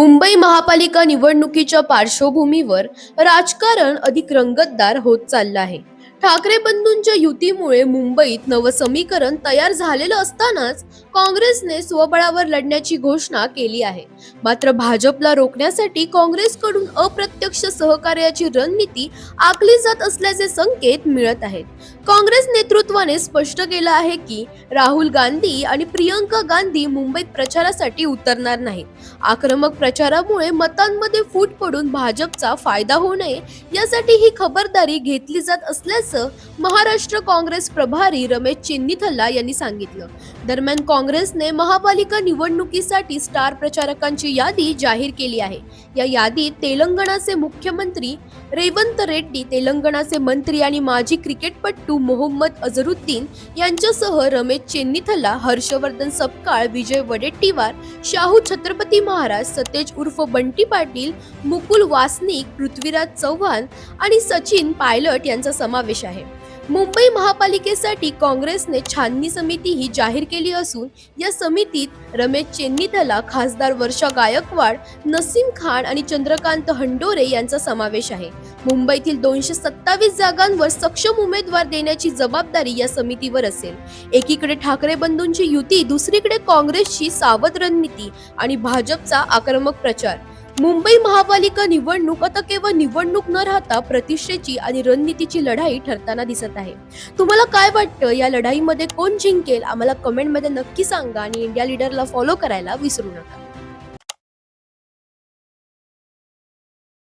मुंबई महापालिका निवडणुकीच्या पार्श्वभूमीवर राजकारण अधिक रंगतदार होत चाललं आहे. ठाकरे बंधूंच्या युतीमुळे मुंबईत नवं समीकरण तयार झालेलं असतानाच काँग्रेसने स्वबळावर लढण्याची घोषणा केली आहे. मात्र भाजपला रोखण्यासाठी काँग्रेसकडून अप्रत्यक्ष सहकार्याची रणनीती आखली जात असल्याचे संकेत मिळत आहेत. काँग्रेस नेतृत्वाने स्पष्ट केलं आहे की राहुल गांधी आणि प्रियंका गांधी मुंबईत प्रचारासाठी उतरणार नाहीत. आक्रमक प्रचारामुळे मतांमध्ये फूट पडून भाजपचा फायदा होऊ नये यासाठी ही खबरदारी घेतली जात असल्याचं महाराष्ट्र काँग्रेस प्रभारी रमेश चिन्निथल्ला यांनी सांगितलं. दरम्यान काँग्रेसने महापालिका निवडणुकीसाठी स्टार प्रचारकांची यादी जाहीर केली आहे. या यादीत तेलंगणाचे मुख्यमंत्री रेवंत रेड्डी तेलंगणाचे मंत्री आणि माजी क्रिकेटपटू मोहम्मद अझरुद्दीन यांच्यासह रमेश चेन्निथला हर्षवर्धन सपकाळ विजय वडेट्टीवार शाहू छत्रपती महाराज सतेज उर्फ बंटी पाटील मुकुल वासनिक पृथ्वीराज चव्हाण आणि सचिन पायलट यांचा समावेश आहे. मुंबई महापालिकेसाठी काँग्रेसने छाननी समिती ही जाहीर केली असून या समितीत रमेश चेन्नीतला खासदार वर्षा गायकवाड नसीम खान आणि चंद्रकांत हंडोरे यांचा समावेश आहे. मुंबईतील दोनशे सत्तावीस जागांवर सक्षम उमेदवार देण्याची जबाबदारी या समितीवर असेल. एकीकडे ठाकरे बंधूंची युती दुसरीकडे काँग्रेसची सावध रणनीती आणि भाजपचा आक्रमक प्रचार. मुंबई महापालिका निवडणूक आता केवळ निवडणूक न राहता प्रतिष्ठेची आणि रणनीतीची लढाई ठरताना दिसत आहे. तुम्हाला काय वाटतं? या लढाईमध्ये कोण जिंकेल? आम्हाला कमेंटमध्ये नक्की सांगा आणि इंडिया लीडरला फॉलो करायला विसरू नका.